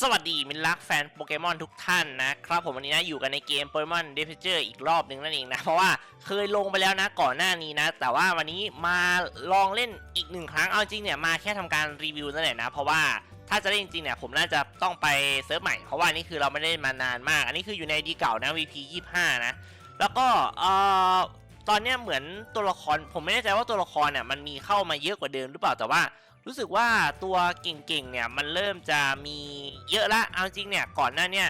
สวัสดีมิตรรักแฟนโปเกมอนทุกท่านนะครับผมวันนี้นะอยู่กันในเกมโปเกมอนเดฟเจอร์อีกรอบหนึ่งนั่นเองนะ เพราะว่าเคยลงไปแล้วนะก่อนหน้านี้นะ แต่ว่าวันนี้มาลองเล่นอีกหนึ่งครั้งเอาจริงเนี่ยมาแค่ทำการรีวิวนั่นแหละนะ เพราะว่าถ้าจะเล่นจริงเนี่ยผมน่าจะต้องไปเซิร์ฟใหม่เพราะว่านี่คือเราไม่ได้มานานมาก อันนี้คืออยู่ในดีเก่านะ VP 25 นะ แล้วก็เอ่อตอนเนี้ยเหมือนตัวละครผมไม่แน่ใจว่าตัวละครเนี่ยมันมีเข้ามาเยอะกว่าเดิมหรือเปล่าแต่ว่า รู้สึกว่าตัวเก่งๆเนี่ยมันเริ่มจะมีเยอะละเอาจริงเนี่ยก่อนหน้าเนี่ย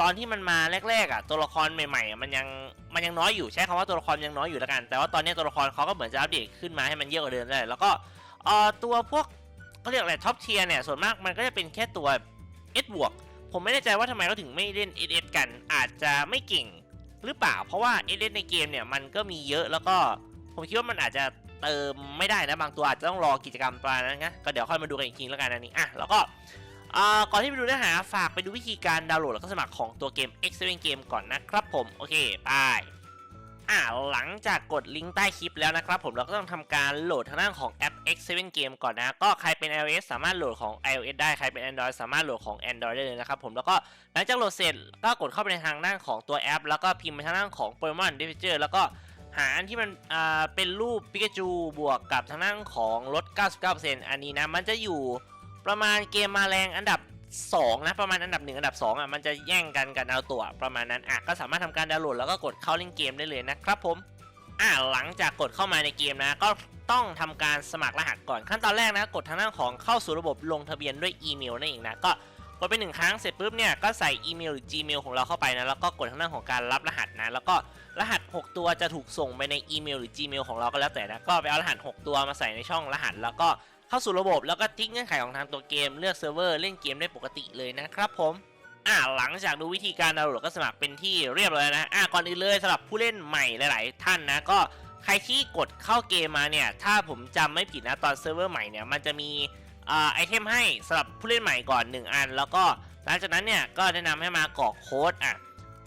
ตอนที่มันมาแรกๆอะตัวละครใหม่ๆ มันยังมันยังน้อยอยู่ใช้คำว่าตัวละครยังน้อยอยู่แล้วกัน แต่ว่าตอนนี้ตัวละครเขาก็เหมือนจะอัปเดตขึ้นมาให้มันเยอะกว่าเดิมได้แล้วก็เอ่อตัวพวกเขาเรียกอะไรท็อปเทียร์เนี่ยส่วนมากมันก็จะเป็นแค่ตัว S บวกผมไม่แน่ใจว่าทำไมเขาถึงไม่เล่น SS กันอาจจะไม่เก่งหรือเปล่า เพราะว่า SS ในเกมเนี่ยมันก็มีเยอะแล้วก็ผมคิดว่ามันอาจจะ เติมไม่ได้นะบางตัวอาจจะต้องรอกิจกรรมประมาณนั้นนะก็เดี๋ยวค่อยมาดูกันอีกทีแล้วกันอันนี้อะแล้วก็อ่าก่อนที่ไปดูเนื้อหาฝากไปดูวิธีการดาวน์โหลดแล้วก็สมัครของตัวเกม X7 Game ก่อนนะครับผม โอเคไปอ่าหลังจากกดลิงก์ใต้คลิปแล้วนะครับผมเราก็ต้องทำการโหลดทางด้านของแอป X7 Game ก่อนนะ ก็ใครเป็น iOS สามารถโหลดของ iOS ได้ใครเป็น Android สามารถโหลดของ Android ได้เลยนะครับผมแล้วก็หลังจากโหลดเสร็จก็กดเข้าไปในทางด้านของตัวแอป แล้วก็พิมพ์ไปทางด้านของ Pokemon d e v e n g e r แล้วก็ หาอันที่มันอ่าเป็นรูปปิกาจูบวกกับทางด้านของลด 99%อันนี้นะ มันจะอยู่ประมาณเกมมาแรงอันดับ 2 นะ ประมาณอันดับ 1 อันดับ 2 อะ มันจะแย่งกันกันเอาตัวประมาณนั้น อะ ก็สามารถทำการดาวน์โหลดแล้วก็กดเข้าเล่นเกมได้เลยนะครับผม อะ หลังจากกดเข้ามาในเกมนะ ก็ต้องทำการสมัครรหัสก่อนขั้นตอนแรกนะ กดทางด้านของเข้าสู่ระบบลงทะเบียนด้วยอีเมลนั่นเองนะ ก็ กดไปหนึ่งครั้งเสร็จปุ๊บเนี่ยก็ใส่อีเมลหรือ Gmail ของเราเข้าไปนะแล้วก็กดทางด้านของการรับรหัสนะแล้วก็รหัส 6 ตัวจะถูกส่งไปในอีเมลหรือ Gmail ของเราก็แล้วแต่นะก็ไปเอารหัส 6 ตัวมาใส่ในช่องรหัส แล้วก็เข้าสู่ระบบแล้วก็ทิ้งเงื่อนไขของทางตัวเกมเลือกเซิร์ฟเวอร์เล่นเกมได้ปกติเลยนะครับผมอ่าหลังจากดูวิธีการดาวน์โหลดก็สมัครเป็นที่เรียบร้อยนะอ่าก่อนอื่นเลยสำหรับผู้เล่นใหม่หลาย ๆ ท่านนะก็ใครที่กดเข้าเกมมาเนี่ย ถ้าผมจำไม่ผิดนะตอนเซิร์ฟเวอร์ใหม่เนี่ย มันจะมี ไอเทมให้สำหรับผู้เล่นใหม่ก่อน 1 อัน แล้วก็หลังจากนั้นเนี่ยก็แนะนำให้มากรอกโค้ดอะ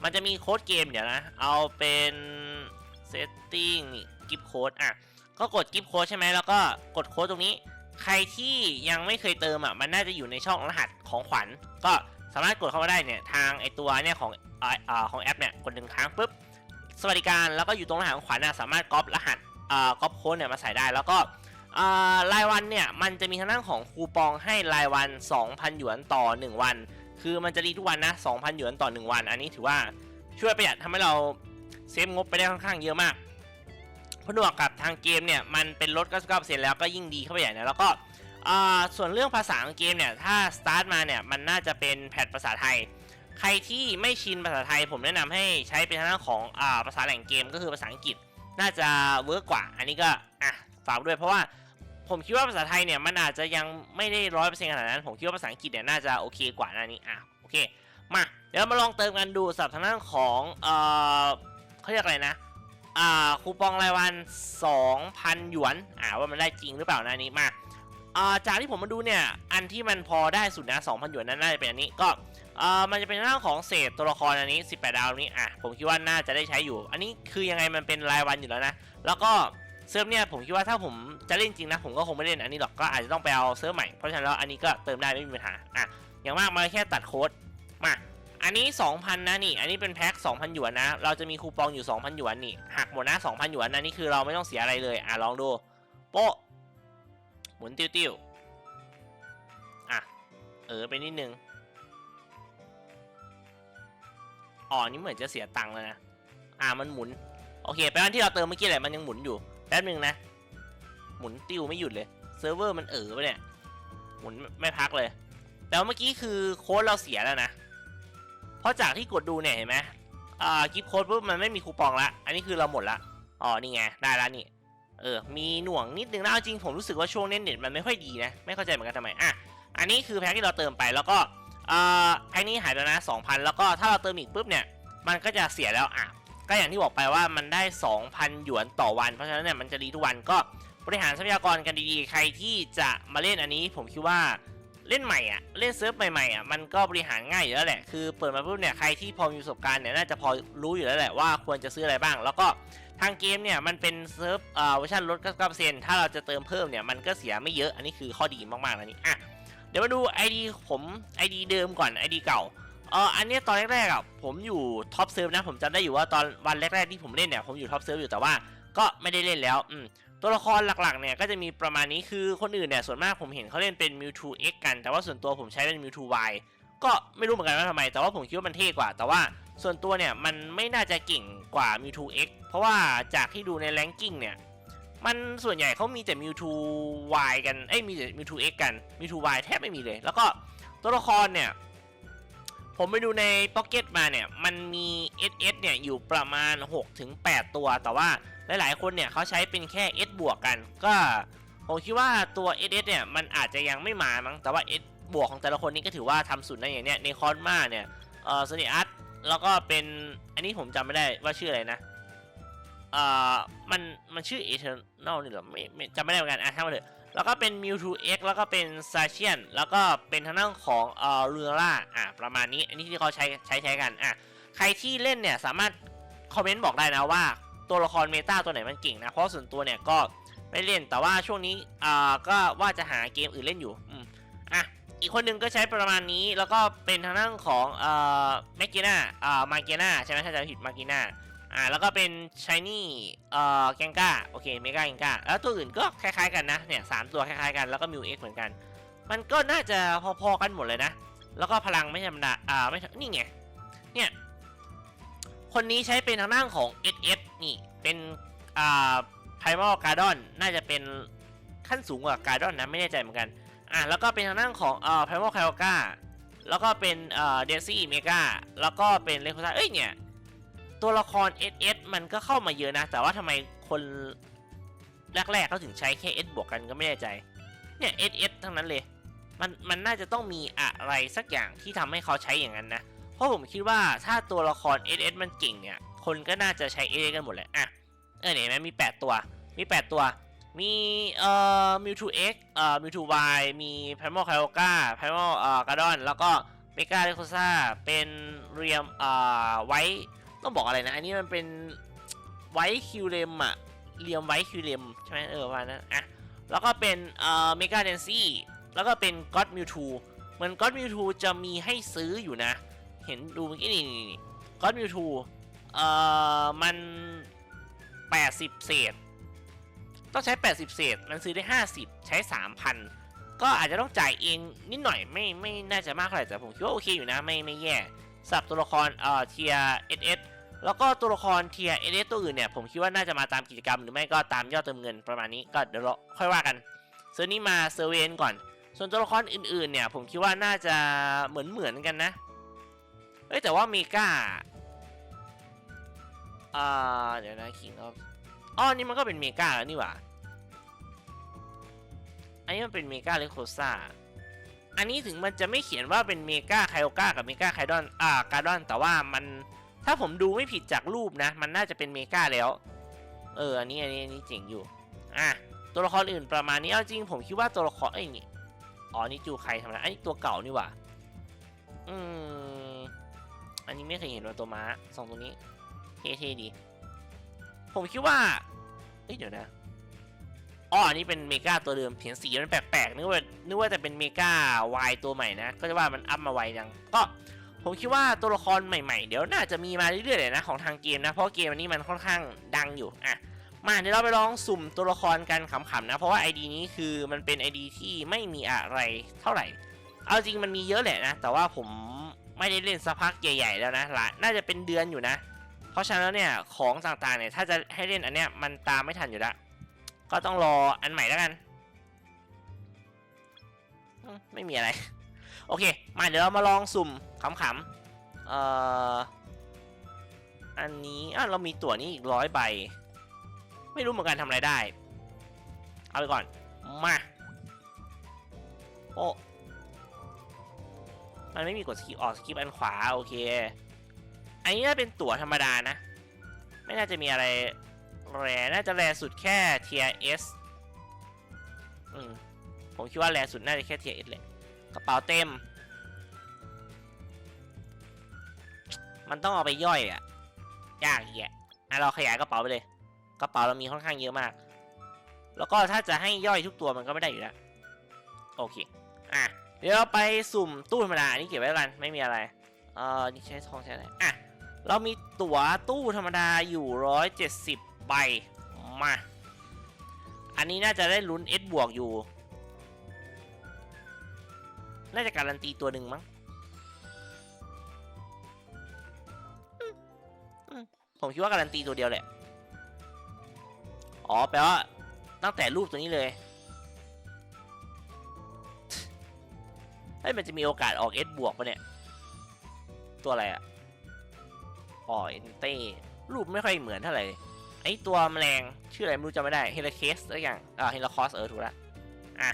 มันจะมีโค้ดเกมเดี๋ยวนะ เอาเป็น setting กิฟโค้ดอะก็กดกิฟโค้ดใช่ไหมแล้วก็กดโค้ดตรงนี้ ใครที่ยังไม่เคยเติมอะมันน่าจะอยู่ในช่องรหัสของขวัญ ก็สามารถกดเข้ามาได้เนี่ยทางไอตัวเนี่ยของอ่าของแอปเนี่ยกดหนึ่งครั้งปุ๊บสวัสดิการแล้วก็อยู่ตรงรหัสของขวัญนะสามารถก๊อปรหัสอ่าก๊อปโค้ดเนี่ยมาใส่ได้แล้วก็ รายวันเนี่ยมันจะมีทางด้านของคูปองให้รายวัน 2,000 หยวนต่อ 1 วัน คือมันจะรีทุกวันนะ 2,000 หยวนต่อ 1 วัน อันนี้ถือว่าช่วยประหยัดทำให้เราเซฟงบไปได้ค่อนข้างเยอะมากเพราะนวกกับทางเกมเนี่ยมันเป็นลด99%แล้วก็ยิ่งดีเข้าไปใหญ่นะแล้วก็ส่วนเรื่องภาษาของเกมเนี่ยถ้าสตาร์ทมาเนี่ยมันน่าจะเป็นแพทภาษาไทย ใครที่ไม่ชินภาษาไทย ผมแนะนำให้ใช้เป็นทางด้านของอภาษาแหล่งเกมก็คือภาษาอังกฤษ น่าจะเวิร์กกว่า อันนี้ก็อะฝากด้วยเพราะว่า ผมคิดว่าภาษาไทยเนี่ยมันอาจจะยังไม่ได้ร้อยเปอร์เซ็นต์ขนาดนั้น ผมคิดว่าภาษาอังกฤษเนี่ยน่าจะโอเคกว่านะนี้อะโอเค มาเดี๋ยวมาลองเติมกันดูสำหรับทางด้านของเอ่อเขาเรียกอะไรนะอ่าคูปองรายวัน 2,000 หยวนอ่าว่ามันได้จริงหรือเปล่านะนนี้มาอ่าจากที่ผมมาดูเนี่ยอันที่มันพอได้สุดนะ2,000 หยวนนั้นน่าจะเป็นอันนี้ก็อ่ามันจะเป็นเรื่องของเศษตัวละครอันนี้ 18 ดาวนี้อะผมคิดว่าน่าจะได้ใช้อยู่ อันนี้คือยังไงมันเป็นรายวันอยู่แล้วนะ แล้วก็ เซิร์ฟเนี่ยผมคิดว่าถ้าผมจะเล่นจริงนะ ผมก็คงไม่เล่นอันนี้หรอกก็อาจจะต้องไปเอาเซิร์ฟใหม่เพราะฉะนั้นแล้วอันนี้ก็เติมได้ไม่มีปัญหาอะอย่างมากมันแค่ตัดโค้ดมาอันนี้ 2,000 นะนี่ อันนี้เป็นแพ็ค2,000 หยวนนะ เราจะมีคูปองอยู่ 2,000 หยวนนี่ หักหมดนะ 2,000 หยวนนะนี่คือเราไม่ต้องเสียอะไรเลย อะ ลองดู โป๊ะ หมุนติ้วติ้วอะ เออ ไปนิดนึง อ๋อ นี่เหมือนจะเสียตังค์แล้วนะ อะ มันหมุน โอเค แปลว่าที่เราเติมเมื่อกี้แหละ มันยังหมุนอยู่ ป๊บนึงนะ หมุนติวไม่หยุดเลยเซิร์ฟเวอร์มันเออปเนี่ย หมุนไม่พักเลย แต่ว่าเมื่อกี้คือโค้ดเราเสียแล้วนะ เพราะจากที่กดดูเนี่ยเห็นไหมอ่ากิฟต์โค้ดปุ๊บมันไม่มีคูปองละ อันนี้คือเราหมดละ อ๋อ นี่ไง ได้แล้วนี่ เออ มีหน่วงนิดนึงนะเอาจริงผมรู้สึกว่าช่วงเน็ตเน็ตมันไม่ค่อยดีนะ ไม่เข้าใจเหมือนกันทำไม อะ อันนี้คือแพ็คที่เราเติมไปแล้วก็อ่าแพ็คนี้หายแล้วนะ2,000 แล้วก็ถ้าเราเติมอีกปุ๊บเนี่ย มันก็จะเสียแล้ว อะ ก็อย่างที่บอกไปว่ามันได้ 2,000 หยวนต่อวัน เพราะฉะนั้นเนี่ยมันจะรีทุกวันก็บริหารทรัพยากรกันดีๆ ใครที่จะมาเล่นอันนี้ผมคิดว่าเล่นใหม่อะเล่นเซิร์ฟใหม่ๆอะมันก็บริหารง่ายอยู่แล้วแหละคือเปิดมาปุ๊บเนี่ยใครที่พอมีประสบการณ์เนี่ยน่าจะพอรู้อยู่แล้วแหละว่าควรจะซื้ออะไรบ้าง แล้วก็ทางเกมเนี่ยมันเป็นเซิร์ฟเอ่อเวอร์ชันลด99%ถ้าเราจะเติมเพิ่มเนี่ยมันก็เสียไม่เยอะอันนี้คือข้อดีมากๆแล้วนี่อะเดี๋ยวมาดู ID ผม ID เดิมก่อน ID เก่า เอออันนี้ตอนแรกๆอะผมอยู่ท็อปเซิร์ฟนะผมจำได้อยู่ว่าตอนวันแรกๆที่ผมเล่นเนี่ยผมอยู่ท็อปเซิร์ฟอยู่แต่ว่าก็ไม่ได้เล่นแล้วอืมตัวละครหลักๆเนี่ยก็จะมีประมาณนี้คือคนอื่นเนี่ยส่วนมากผมเห็นเขาเล่นเป็น Mewtwo X กัน แต่ว่าส่วนตัวผมใช้เป็น Mewtwo Y ก็ไม่รู้เหมือนกันว่าทำไม แต่ว่าผมคิดว่ามันเท่กว่า แต่ว่าส่วนตัวเนี่ยมันไม่น่าจะเก่งกว่า Mewtwo X เพราะว่าจากที่ดูในแรงกิ้งเนี่ยมันส่วนใหญ่เขามีแต่ Mewtwo Y กัน เอ้ยมีแต่ Mewtwo X กัน Mewtwo Y แทบไม่มีเลย แล้วก็ตัวละครเนี่ย ผมไปดูใน Pocket มาเนี่ยมันมี SS เนี่ยอยู่ประมาณ 6-8 ตัว แต่ว่าหลายๆคนเนี่ยเขาใช้เป็นแค่ S บวกกัน ก็ผมคิดว่าตัว SS เนี่ยมันอาจจะยังไม่มามั้งแต่ว่า S บวกของแต่ละคนนี้ก็ถือว่าทำสุดในอย่างเนี้ยในคอนมาเนี่ยเอ่อสนิอัตแล้วก็เป็นอันนี้ผมจำไม่ได้ว่าชื่ออะไรนะเอ่อมันมันชื่อ Eternal นี่หรอไม่ไม่จำไม่ได้เหมือนกันอะช่ามันเถอะ แล้วก็เป็น Mewtwo X แล้วก็เป็น s a c h i a n แล้วก็เป็นทางด้านของเอ่อเรือล่าอะประมาณนี้ อันนี้ที่เขาใช้ใช้ใช้กันอะใครที่เล่นเนี่ยสามารถคอมเมนต์บอกได้นะว่าตัวละครเมตาตัวไหนมันเก่งนะ เพราะส่วนตัวเนี่ยก็ไม่เล่นแต่ว่าช่วงนี้อ่าก็ว่าจะหาเกมอื่นเล่นอยู่อืมอะอีกคนหนึ่งก็ใช้ประมาณนี้แล้วก็เป็นทางด้านของเอ่อแมกกิน่าอ่ามาเกน่าใช่ไหมถ้าจะผิดมาเกน่า อ่าแล้วก็เป็นชายนี่เอ่อแกงก้าโอเคเมกาแกงก้าแล้วตัวอื่นก็คล้ายๆกันนะเนี่ยสามตัวคล้ายๆกันแล้วก็มิวเอ็กเหมือนกัน มันก็น่าจะพอๆกันหมดเลยนะ แล้วก็พลังไม่ธรรมดาอ่าไม่นี่ไงเนี่ยคนนี้ใช้เป็นทางด้านของ SS นี่เป็นอ่าไพมอลการ์ดอนน่าจะเป็นขั้นสูงกว่าการ์ดอนนะไม่แน่ใจเหมือนกันอ่าแล้วก็เป็นทางด้านของเอ่อไพมอลคาโอกาแล้วก็เป็นเอ่อเดซี่เมกาแล้วก็เป็นเลโคซ่าเอ้ยเนี่ย ตัวละคร SS มันก็เข้ามาเยอะนะ แต่ว่าทำไมคนแรกๆเขาถึงใช้แค่ S บวกกันก็ไม่แน่ใจ เนี่ย SS ทั้งนั้นเลย มันมันน่าจะต้องมีอะไรสักอย่างที่ทำให้เขาใช้อย่างนั้นนะ เพราะผมคิดว่าถ้าตัวละคร SS มันเก่งเนี่ย คนก็น่าจะใช้ SS กันหมดแหละอะ เออเนี่ยเห็นไหมมี 8 ตัว มี 8 ตัว มีเอ่อ Mewtwo X เอ่อ Mewtwo Y มี Primal Kyogre Primal เอ่อ Gardon แล้วก็ Mega r e k o s a เป็นเรียมเอ่อไว้ ต้องบอกอะไรนะ อันนี้มันเป็นไวท์คิวเลมอะเรียมไวท์คิวเลมใช่ไหมเออประมานั้นอะแล้วก็เป็นเอ่อเมกาเดนซี่แล้วก็เป็นก็ d มิวทูเหมือนก็ d มิวทูจะมีให้ซื้ออยู่นะ เห็นดูเมื่อกี้นี่นี่ก็ d มิวทูเอ่อมัน 80 เศษ ต้องใช้ 80 เศษ มันซื้อได้ 50 ใช้ 3,000 ก็อาจจะต้องจ่ายเองนิดหน่อยไม่ไม่น่าจะมากเท่าไหร่แต่ผมคิดว่าโอเคอยู่นะ ไม่ไม่แย่สับตัวละครเอ่อเทียเอส แล้วก็ตัวละครเทียเอสตัวอื่นเนี่ยผมคิดว่าน่าจะมาตามกิจกรรมหรือไม่ก็ตามยอดเติมเงินประมาณนี้ก็เดี๋ยวเราค่อยว่ากันเซอร์นี้มาเซอร์เวนก่อน ส่วนตัวละครอื่นๆเนี่ยผมคิดว่าน่าจะเหมือนเหมือนกันนะเอ้ยแต่ว่าเมกาอ่าเดี๋ยวนะคิงออฟอ๋อนี่มันก็เป็นเมกาแล้วนี่หว่าอันนี้มันเป็นเมกาเลโคซ่าอันนี้ถึงมันจะไม่เขียนว่าเป็นเมกาไคโอกากับเมกาไคดอนอ่าการ์ดอนแต่ว่ามัน ถ้าผมดูไม่ผิดจากรูปนะ มันน่าจะเป็นเมกาแล้ว เออ อันนี้อันนี้อันนี้เจ๋งอยู่ อะ ตัวละครอื่นประมาณนี้ เอาจริงผมคิดว่าตัวละครเอ้นี่ อ๋อ นี่จูใครทำอะไรอันนี้ตัวเก่านี่ว่าอืม อันนี้ไม่เคยเห็นว่าตัวม้าสองตัวนี้ เท่ๆดี ผมคิดว่า เอ้ยเดี๋ยวนะ อ๋อ อันนี้เป็นเมกาตัวเดิม เห็นสีมันแปลกๆ นึกว่า นึกว่าจะเป็นเมกาวายตัวใหม่นะ ก็จะว่ามันอัพมาไวจัง ก็ ผมคิดว่าตัวละครใหม่ๆ เดี๋ยวน่าจะมีมาเรื่อยๆเลยนะของทางเกมนะ เพราะเกมอันนี้มันค่อนข้างดังอยู่อะมาเดี๋ยวเราไปลองสุ่มตัวละครกันขำๆนะ เพราะว่า ID นี้คือมันเป็น ID ที่ไม่มีอะไรเท่าไหร่ เอาจริงมันมีเยอะแหละนะ แต่ว่าผมไม่ได้เล่นสักพักใหญ่ๆ แล้วนะละน่าจะเป็นเดือนอยู่นะ เพราะฉะนั้นเนี่ยของต่างๆเนี่ยถ้าจะให้เล่นอันเนี้ยมันตามไม่ทันอยู่แล้วก็ต้องรออันใหม่แล้วกัน ไม่มีอะไร โอเค มาเดี๋ยวเรามาลองสุ่มขำๆเอ่ออันนี้อะเรามีตั๋วนี้อีกร้อยใบ ไม่รู้เหมือนกันทำอะไรได้ เอาไปก่อน มาโอ้มันไม่มีกดสกิปออกสกิปอันขวา โอเค อันนี้น่าเป็นตั๋วธรรมดานะ ไม่น่าจะมีอะไรแรน่าจะแรสุดแค่เทียเอสอืมผมคิดว่าแรสุดน่าจะแค่เทียเอสแหละ กระเป๋าเต็ม มันต้องเอาไปย่อยอะยากอีกอะอะเราขยายกระเป๋าไปเลย กระเป๋าเรามีค่อนข้างเยอะมาก แล้วก็ถ้าจะให้ย่อยทุกตัวมันก็ไม่ได้อยู่แล้ว โอเค อะ เดี๋ยวเราไปสุ่มตู้ธรรมดาอันนี้เก็บไว้กัน ไม่มีอะไร เอ่อ นี่ใช้ทองใช้อะไร อะ เรามีตั๋วตู้ธรรมดาอยู่170ใบ มา อันนี้น่าจะได้ลุ้น S บวกอยู่ น่าจะการันตีตัวหนึ่งมั้งผมคิดว่าการันตีตัวเดียวแหละ อ๋อ แปลว่า ตั้งแต่รูปตัวนี้เลย เฮ้ย มันจะมีโอกาสออก S บวกปะเนี่ย ตัวอะไรอะอ๋อเอนเต้รูปไม่ค่อยเหมือนเท่าไหร่ ไอตัวแมลง ชื่ออะไรไม่รู้จำไม่ได้ เฮลเคสอะไรอย่าง อ่า เฮลคอสเออ ถูกละ อะ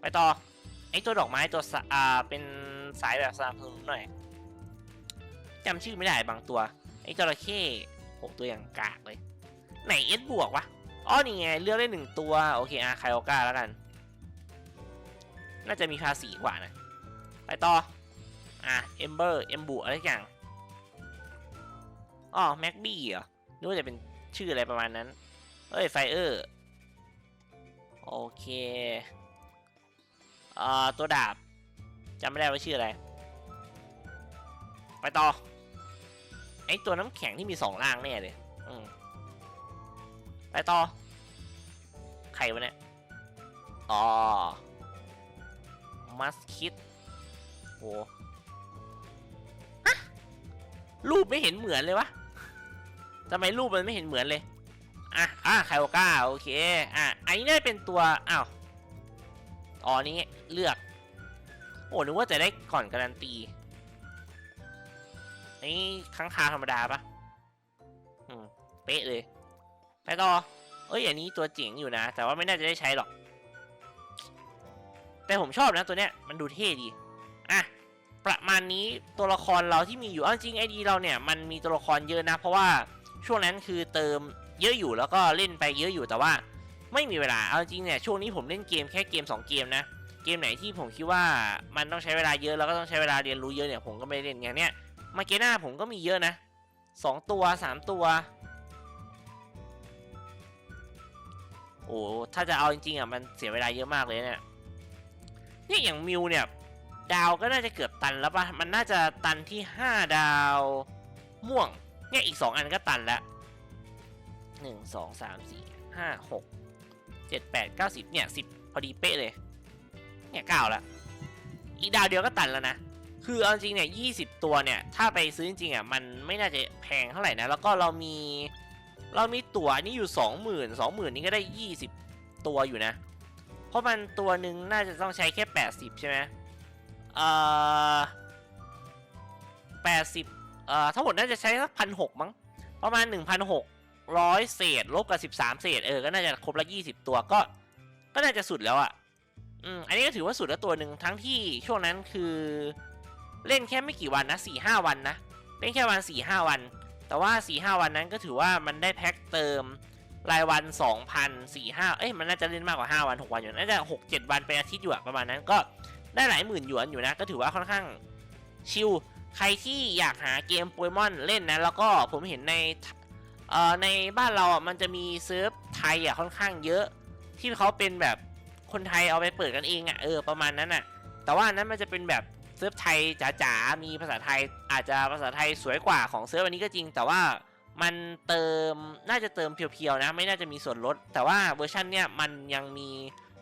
ไปต่อ ไอตัวดอกไม้ตัวอ่าเป็นสายแบบสนับสนุนหน่อยจำชื่อไม่ได้บางตัว ไอจระเข้โหตัวอย่างกากเลย ไหนเอสบวกวะอ๋อนี่ไงเลือกได้หนึ่งตัว โอเคอะไคโอกาแล้วกัน น่าจะมีภาษีกว่านะ ไปต่อ อะเอมเบอร์เอมบุอะไรอย่างอ๋อแม็กบี้เหรอนึกว่าจะเป็นชื่ออะไรประมาณนั้น เอ้ยไฟเออร์ โอเค อ่อตัวดาบจำไม่ได้ว่าชื่ออะไร ไปต่อ ไอตัวน้ำแข็งที่มีสองล่างแน่เลยอืมไปต่อ ใครวะเนี่ย อ๋อ มัสคิดโหอะรูปไม่เห็นเหมือนเลยวะทำไมรูปมันไม่เห็นเหมือนเลย อะ อะไคโอก้า โอเค อะอันนี้น่าจะเป็นตัว อ้าว อ๋อนี่เลือก โอ้นึกว่าจะได้ก่อนการันตีนี่ค้างคาธรรมดาปะอืม เป๊ะเลย ไปต่อ เอ้ยอันนี้ตัวเจ๋งอยู่นะ แต่ว่าไม่น่าจะได้ใช้หรอก แต่ผมชอบนะตัวเนี้ย มันดูเท่ดี อะ ประมาณนี้ตัวละครเราที่มีอยู่เอาจริงไอดีเราเนี่ย มันมีตัวละครเยอะนะ เพราะว่าช่วงนั้นคือเติมเยอะอยู่แล้วก็เล่นไปเยอะอยู่แต่ว่า ไม่มีเวลา เอาจริงเนี่ยช่วงนี้ผมเล่นเกมแค่เกม 2 เกมนะ เกมไหนที่ผมคิดว่ามันต้องใช้เวลาเยอะแล้วก็ต้องใช้เวลาเรียนรู้เยอะเนี่ยผมก็ไม่เล่นอย่างเนี้ยมาเกน่าผมก็มีเยอะนะสองตัวสามตัว โอ้ถ้าจะเอาจริงๆอะมันเสียเวลาเยอะมากเลยเนี่ยนี่อย่างมิวเนี่ยดาวก็น่าจะเกือบตันแล้วปะมันน่าจะตันที่ 5 ดาวม่วงเนี่ยอีก 2 อันก็ตันล้วหนึ่งสองสามสี่ห้าหก เจ็ดแปดเก้าสิบเนี่ยสิบพอดีเป๊ะเลย เนี่ยเก้าละอีกดาวเดียวก็ตันแล้วนะ คือเอาจริงเนี่ยยี่สิบตัวเนี่ย ถ้าไปซื้อจริงๆอะมันไม่น่าจะแพงเท่าไหร่นะ แล้วก็เรามี เรามีตั๋วนี่อยู่สองหมื่นสองหมื่นนี่ก็ได้ยี่สิบตัวอยู่นะ เพราะมันตัวหนึ่งน่าจะต้องใช้แค่แปดสิบใช่ไหมเอ่อแปดสิบเอ่อทั้งหมดน่าจะใช้สักพันหกมั้ง ประมาณหนึ่งพันหก ร้อยเศษลบกับสิบสามเศษเออก็น่าจะครบละยี่สิบตัวก็ ก็น่าจะสุดแล้วอะ่ะอืมอันนี้ก็ถือว่าสุดแล้วตัวหนึ่งทั้งที่ช่วงนั้นคือเล่นแค่ไม่กี่วันนะสี่ห้าวันนะเล่นแค่วันสี่ห้าวัน แต่ว่าสี่ห้าวันนั้นก็ถือว่ามันได้แพ็คเติมรายวันสองพันสี่ห้าเอ้ยมันน่าจะเล่นมากกว่าห้าวันหกวันอยู่น่าจะหกเจ็ดวันเป็นอาทิตย์อยู่อะประมาณนั้นก็ได้หลายหมื่นหยวนอยู่นะ ก็ถือว่าค่อนข้างชิลใครที่อยากหาเกมโปเกมอนเล่นนะ แล้วก็ผมเห็นใน เอ่อในบ้านเราอะมันจะมีเซิร์ฟไทยอะค่อนข้างเยอะ ที่เขาเป็นแบบคนไทยเอาไปเปิดกันเองอะเออประมาณนั้นอะ แต่ว่านั้นมันจะเป็นแบบเซิร์ฟไทยจ๋าๆมีภาษาไทยอาจจะภาษาไทยสวยกว่าของเซิร์ฟอันนี้ก็จริง แต่ว่ามันเติมน่าจะเติมเพียวๆนะ ไม่น่าจะมีส่วนลด แต่ว่าเวอร์ชันเนี้ยมันยังมี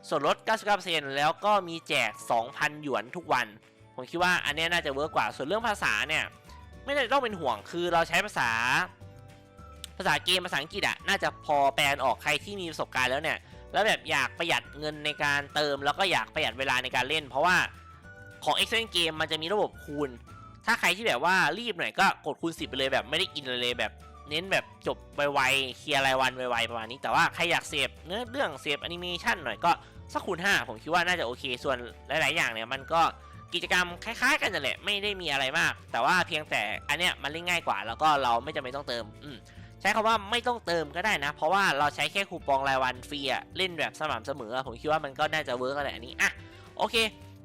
ส่วนลด 99%แล้วก็มีแจก 2,000 หยวนทุกวัน ผมคิดว่าอันนี้น่าจะเวิร์กกว่าส่วนเรื่องภาษาเนี่ย ไม่ได้ต้องเป็นห่วงคือเราใช้ภาษา ภาษาเกมภาษาอังกฤษอะน่าจะพอแปลออกใครที่มีประสบการณ์แล้วเนี่ย แล้วแบบอยากประหยัดเงินในการเติม แล้วก็อยากประหยัดเวลาในการเล่น เพราะว่าของ e x c e l l e n Game มันจะมีระบบคูณ ถ้าใครที่แบบว่ารีบหน่อยก็กดคูณ 10 ไปเลยแบบไม่ได้กินเลยเลยแบบเน้นแบบจบไวๆเคลียร์รายวันไวๆประมาณนี้ แต่ว่าใครอยากเสพเนื้อเรื่องเสพแอนิเมชันหน่อยก็สักคูณ5ผมคิดว่าน่าจะโอเค ส่วนหลาย ๆ อย่างเนี่ยมันก็กิจกรรมคล้าย ๆ กันนั่นแหละไม่ได้มีอะไรมาก แต่ว่าเพียงแต่อันเนี้ยมันเล่นง่ายกว่า แล้วก็เราไม่จำเป็นต้องเติมอืม ใช้คำว่าไม่ต้องเติมก็ได้นะ เพราะว่าเราใช้แค่คูปองรายวันฟรีอะเล่นแบบสม่ำเสมอ ผมคิดว่ามันก็น่าจะเวิร์กอะไรอันนี้อะโอเค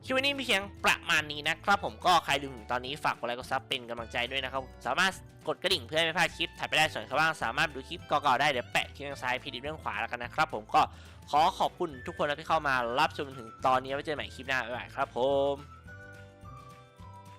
คลิปนี้มีเพียงประมาณนี้นะครับผมก็ใครดูถึงตอนนี้ฝากกดไลค์กดซับเป็นกำลังใจด้วยนะครับ สามารถกดกระดิ่งเพื่อไม่พลาดคลิปถัดไปได้ส่วนข้างล่างสามารถดูคลิปเก่าๆได้เดี๋ยวแปะคลิปทางซ้ายพีดีเรื่องขวาแล้วกันนะครับผมก็ขอขอบคุณทุกคนที่เข้ามารับชมถึงตอนนี้ไว้เจอกันใหม่คลิปหน้าบ๊ายบายครับผม